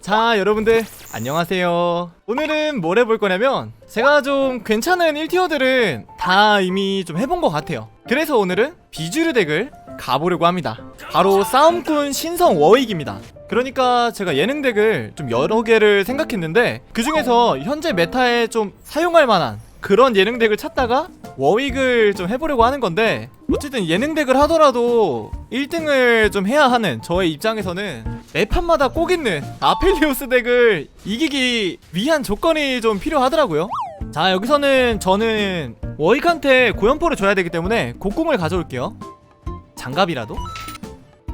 자 여러분들 안녕하세요. 오늘은 뭘 해볼 거냐면 제가 좀 괜찮은 1티어들은 다 이미 좀 해본 것 같아요. 그래서 오늘은 비주류 덱을 가보려고 합니다. 바로 싸움꾼 신성 워익입니다. 그러니까 제가 예능 덱을 좀 여러 개를 생각했는데 그 중에서 현재 메타에 좀 사용할 만한 그런 예능 덱을 찾다가 워윅을 좀 해보려고 하는 건데 어쨌든 예능 덱을 하더라도 1등을 좀 해야 하는 저의 입장에서는 매판마다 꼭 있는 아펠리오스 덱을 이기기 위한 조건이 좀 필요하더라고요. 자 여기서는 저는 워익한테 고연포를 줘야 되기 때문에 곡궁을 가져올게요. 장갑이라도?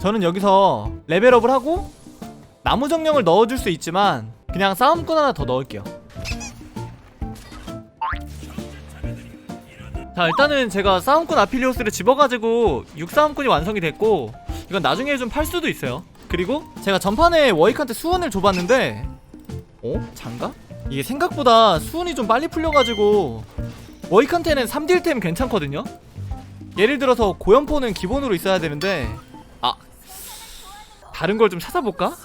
저는 여기서 레벨업을 하고 나무 정령을 넣어줄 수 있지만 그냥 싸움꾼 하나 더 넣을게요. 자 일단은 제가 싸움꾼 아필리오스를 집어가지고 육싸움꾼이 완성이 됐고 이건 나중에 좀 팔 수도 있어요 그리고 제가 전판에 워익한테 수원을 줘봤는데 어? 장갑? 이게 생각보다 수원이 좀 빨리 풀려가지고 워익한테는 3딜템 괜찮거든요? 예를 들어서 고연포는 기본으로 있어야 되는데 아 다른 걸 좀 찾아볼까?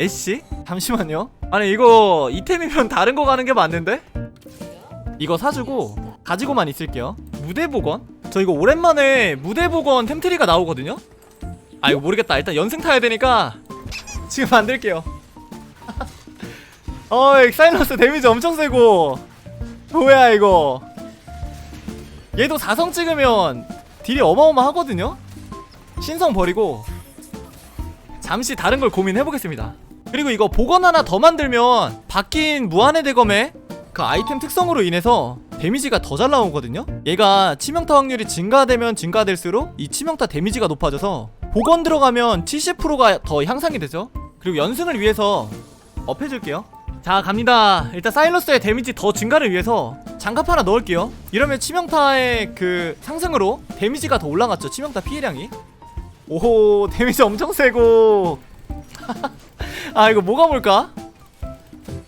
애쉬? 잠시만요 아니 이거 이템이면 다른 거 가는 게 맞는데? 이거 사주고 가지고만 있을게요 무대복원? 저 이거 오랜만에 무대복원 템트리가 나오거든요? 아 이거 모르겠다. 일단 연승 타야 되니까 지금 만들게요. 어이 사일러스 데미지 엄청 세고. 뭐야 이거. 얘도 4성 찍으면 딜이 어마어마하거든요? 신성 버리고 잠시 다른 걸 고민해보겠습니다. 그리고 이거 복원 하나 더 만들면 바뀐 무한의 대검의 그 아이템 특성으로 인해서 데미지가 더 잘 나오거든요? 얘가 치명타 확률이 증가되면 증가될수록 이 치명타 데미지가 높아져서 복원 들어가면 70%가 더 향상이 되죠? 그리고 연승을 위해서 업 해줄게요. 자 갑니다. 일단 사일러스의 데미지 더 증가를 위해서 장갑 하나 넣을게요. 이러면 치명타의 그 상승으로 데미지가 더 올라갔죠 치명타 피해량이. 오호 데미지 엄청 세고. 아 이거 뭐가 뭘까?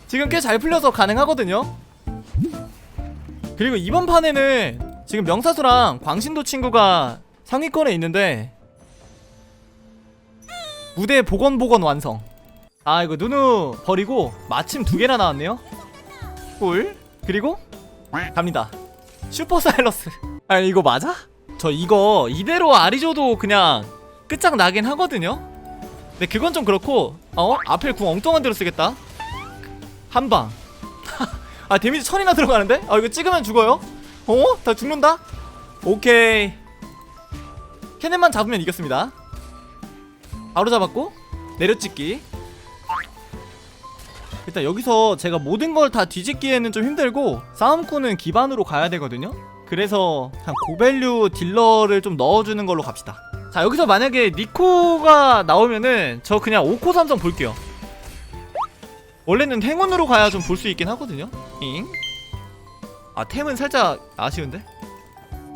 지금 꽤 잘 풀려서 가능하거든요. 그리고 이번 판에는 지금 명사수랑 광신도 친구가 상위권에 있는데 무대 복원 복원 완성 아 이거 누누 버리고 마침 두 개나 나왔네요 꿀 그리고 갑니다 슈퍼 사일러스 아 이거 맞아? 저 이거 이대로 아리조도 그냥 끝장 나긴 하거든요 근데 그건 좀 그렇고 어? 앞에 궁 엉뚱한 데로 쓰겠다 한방 아 데미지 천이나 들어가는데? 아 이거 찍으면 죽어요? 어? 다 죽는다? 오케이 캐넨만 잡으면 이겼습니다 바로 잡았고 내려찍기 일단 여기서 제가 모든 걸 다 뒤집기에는 좀 힘들고 싸움꾼은 기반으로 가야 되거든요 그래서 그냥 고밸류 딜러를 좀 넣어주는 걸로 갑시다 자 여기서 만약에 니코가 나오면은 저 그냥 5코 삼성 볼게요 원래는 행운으로 가야 좀 볼 수 있긴 하거든요 잉? 아 템은 살짝 아쉬운데?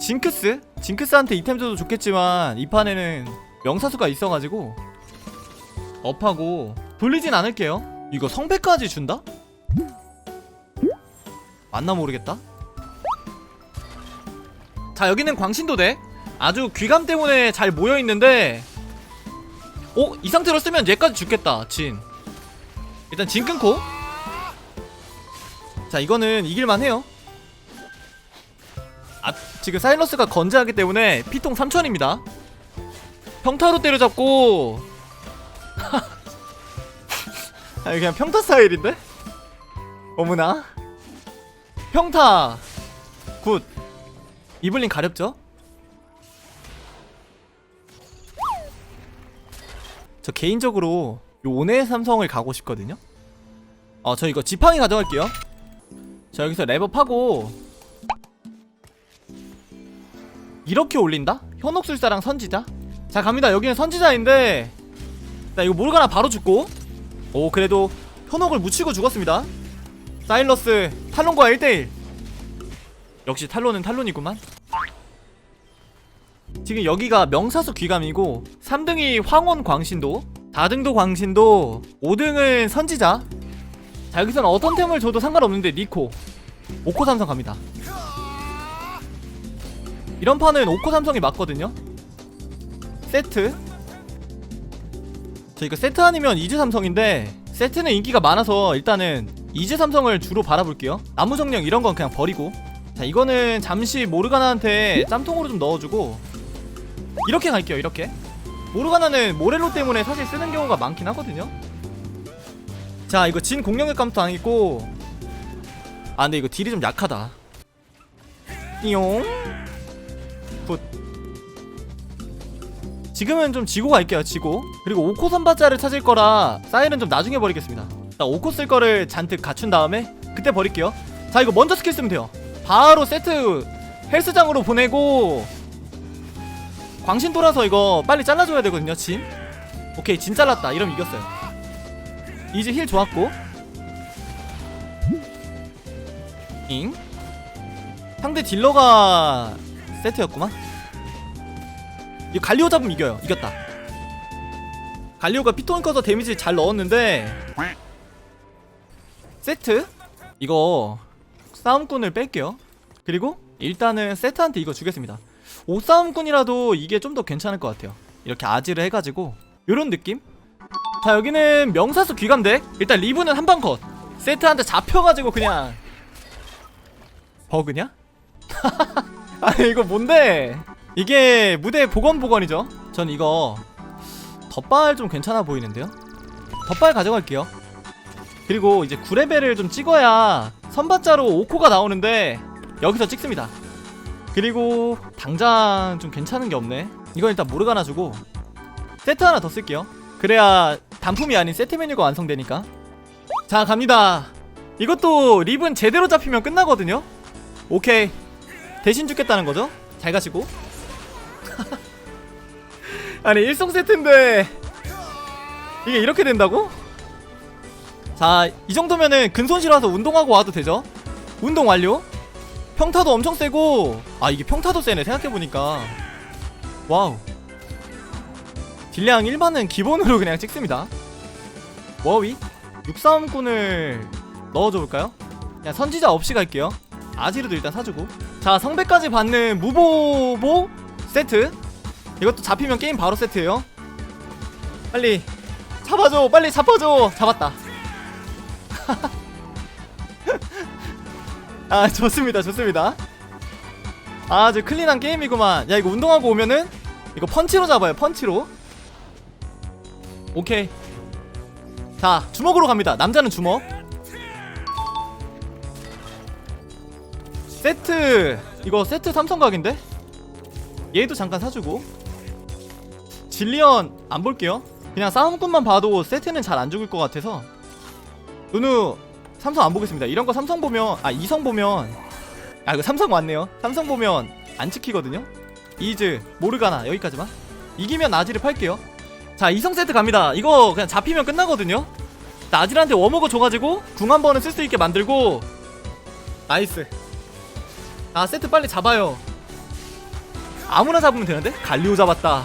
징크스? 징크스한테 이템 줘도 좋겠지만 이 판에는 명사수가 있어가지고 업하고 돌리진 않을게요. 이거 성배까지 준다? 맞나 모르겠다. 자 여기는 광신도대. 아주 귀감 때문에 잘 모여있는데 어? 이 상태로 쓰면 얘까지 죽겠다 진. 일단 진 끊고. 자 이거는 이길만 해요. 아 지금 사일러스가 건재하기 때문에 피통 3000입니다. 평타로 때려잡고 아 그냥 평타 스타일인데? 어머나. 평타. 굿. 이블린 가렵죠? 저 개인적으로 요 오네 삼성을 가고 싶거든요. 어저 이거 지팡이 가져갈게요. 자 여기서 랩업하고. 이렇게 올린다? 현옥술사랑 선지자? 자 갑니다. 여기는 선지자인데. 나 이거 모르가나 바로 죽고 오 그래도 현옥을 묻히고 죽었습니다. 사일러스 탈론과 1대1 역시 탈론은 탈론이구만. 지금 여기가 명사수 귀감이고 3등이 황혼 광신도 4등도 광신도 5등은 선지자. 자 여기서는 어떤 템을 줘도 상관없는데 니코. 5코 삼성 갑니다. 이런 판은 5코 삼성이 맞거든요. 세트 저 이거 세트 아니면 2주 삼성인데 세트는 인기가 많아서 일단은 이제 삼성을 주로 바라볼게요. 나무 정령 이런 건 그냥 버리고. 자 이거는 잠시 모르가나한테 짬통으로 좀 넣어주고. 이렇게 갈게요 이렇게. 모르가나는 모렐로 때문에 사실 쓰는 경우가 많긴 하거든요. 자 이거 진 공룡의 감도 당했고. 아 근데 이거 딜이 좀 약하다. 띠용. 굿 지금은 좀 지고 갈게요 지고. 그리고 5코 선바자를 찾을 거라 사이는 좀 나중에 버리겠습니다. 자 5코 쓸 거를 잔뜩 갖춘 다음에 그때 버릴게요. 자 이거 먼저 스킬 쓰면 돼요. 바로 세트 헬스장으로 보내고 광신 돌아서 이거 빨리 잘라줘야 되거든요 진 오케이 진 잘랐다. 이러면 이겼어요. 이제 힐 좋았고. 잉? 상대 딜러가 세트였구만 이 갈리오 잡으면 이겨요. 이겼다. 갈리오가 피톤 꺼서 데미지 잘 넣었는데 세트? 이거 싸움꾼을 뺄게요. 그리고 일단은 세트한테 이거 주겠습니다. 오싸움꾼이라도 이게 좀 더 괜찮을 것 같아요. 이렇게 아지를 해가지고. 요런 느낌? 자 여기는 명사수 귀감덱. 일단 리브는 한 방 컷. 세트한테 잡혀가지고 그냥 버그냐? 아니 이거 뭔데 이게 무대 보건보건이죠. 전 이거 덧발 좀 괜찮아 보이는데요? 덧발 가져갈게요. 그리고 이제 9레벨을 좀 찍어야 선바자로 5코가 나오는데 여기서 찍습니다. 그리고 당장 좀 괜찮은 게 없네. 이건 일단 모르가나 주고 세트 하나 더 쓸게요. 그래야 단품이 아닌 세트 메뉴가 완성되니까. 자 갑니다. 이것도 립은 제대로 잡히면 끝나거든요. 오케이. 대신 죽겠다는 거죠? 잘 가시고 아니 일성 세트인데 이게 이렇게 된다고? 자 이 정도면은 근손실와서 운동하고 와도 되죠? 운동 완료? 평타도 엄청 세고 아 이게 평타도 세네 생각해보니까. 와우. 딜량 1만은 기본으로 그냥 찍습니다. 워위 육사음꾼을 넣어줘 볼까요? 그냥 선지자 없이 갈게요. 아지르도 일단 사주고. 자 성배까지 받는 무보보 세트? 이것도 잡히면 게임 바로 세트예요. 빨리 잡아줘 빨리 잡아줘. 잡았다. 아 좋습니다 좋습니다. 아주 클린한 게임이구만. 야 이거 운동하고 오면은 이거 펀치로 잡아요 펀치로. 오케이. 자 주먹으로 갑니다. 남자는 주먹. 세트. 이거 세트 삼성각인데 얘도 잠깐 사주고. 질리언 안 볼게요. 그냥 싸움꾼만 봐도 세트는 잘 안 죽을 것 같아서. 누누 삼성 안 보겠습니다. 이런 거 삼성 보면 아 이성 보면. 아 이거 삼성 왔네요. 삼성 보면 안 찍히거든요. 이즈 모르가나 여기까지만. 이기면 아지를 팔게요. 자 이성 세트 갑니다. 이거 그냥 잡히면 끝나거든요. 나 아지한테 워머그 줘가지고 궁 한 번은 쓸 수 있게 만들고. 나이스. 아 세트 빨리 잡아요 아무나 잡으면 되는데? 갈리오 잡았다.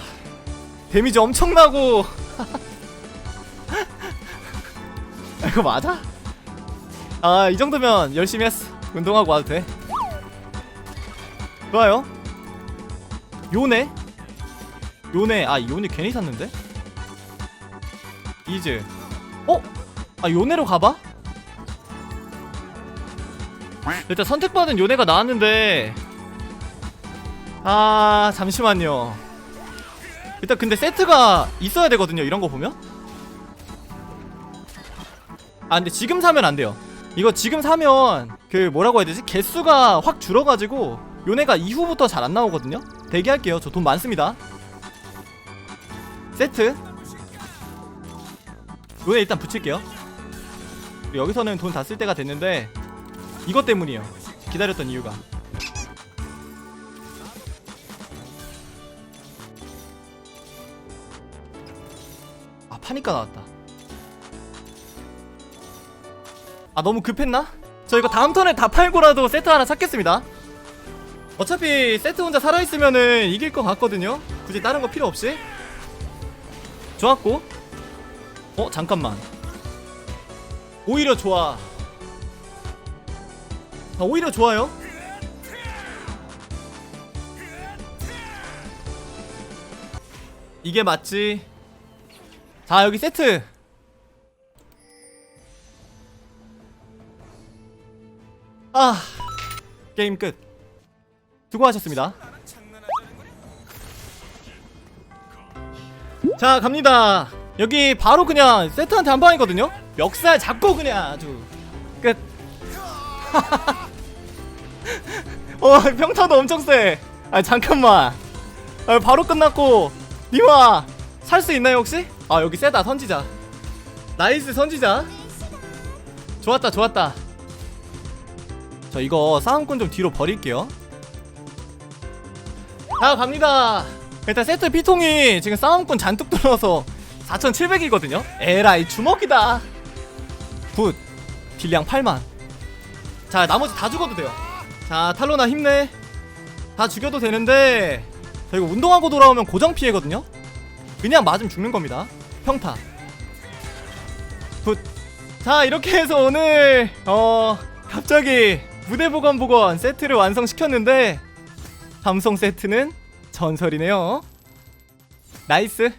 데미지 엄청나고. 아, 이거 맞아? 아 이 정도면 열심히 했어. 운동하고 와도 돼. 좋아요. 요네? 요네. 아 요네 괜히 샀는데? 이즈. 어? 아 요네로 가봐? 일단 선택받은 요네가 나왔는데 아 잠시만요. 일단 근데 세트가 있어야 되거든요 이런 거 보면? 아 근데 지금 사면 안 돼요. 이거 지금 사면 그 뭐라고 해야 되지? 개수가 확 줄어가지고 요네가 이후부터 잘 안 나오거든요? 대기할게요. 저 돈 많습니다. 세트. 요네 일단 붙일게요. 여기서는 돈 다 쓸 때가 됐는데 이것 때문이에요. 기다렸던 이유가 파니까 나왔다. 아 너무 급했나? 저 이거 다음 턴에 다 팔고라도 세트 하나 찾겠습니다. 어차피 세트 혼자 살아있으면은 이길 것 같거든요? 굳이 다른 거 필요 없이? 좋았고. 어 잠깐만. 오히려 좋아. 아, 오히려 좋아요? 이게 맞지 자 여기 세트 아 게임 끝 수고하셨습니다 자 갑니다 여기 바로 그냥 세트한테 한 방이거든요 멱살 잡고 그냥 아주 끝 어, 평타도 엄청 세. 아, 잠깐만. 아, 바로 끝났고. 니와 살 수 있나요, 혹시? 아, 여기 세다, 선지자. 나이스, 선지자. 좋았다, 좋았다. 저 이거 싸움꾼 좀 뒤로 버릴게요. 자, 갑니다. 일단 세트 피통이 지금 싸움꾼 잔뜩 들어서 4,700이거든요? 에라이, 주먹이다. 굿. 딜량 8만. 자, 나머지 다 죽어도 돼요. 자 탈로나 힘내 다 죽여도 되는데 자 이거 운동하고 돌아오면 고정 피해거든요 그냥 맞으면 죽는 겁니다. 평타. 굿자 이렇게 해서 오늘 어 갑자기 무대 보건 보건 세트를 완성시켰는데 삼성 세트는 전설이네요. 나이스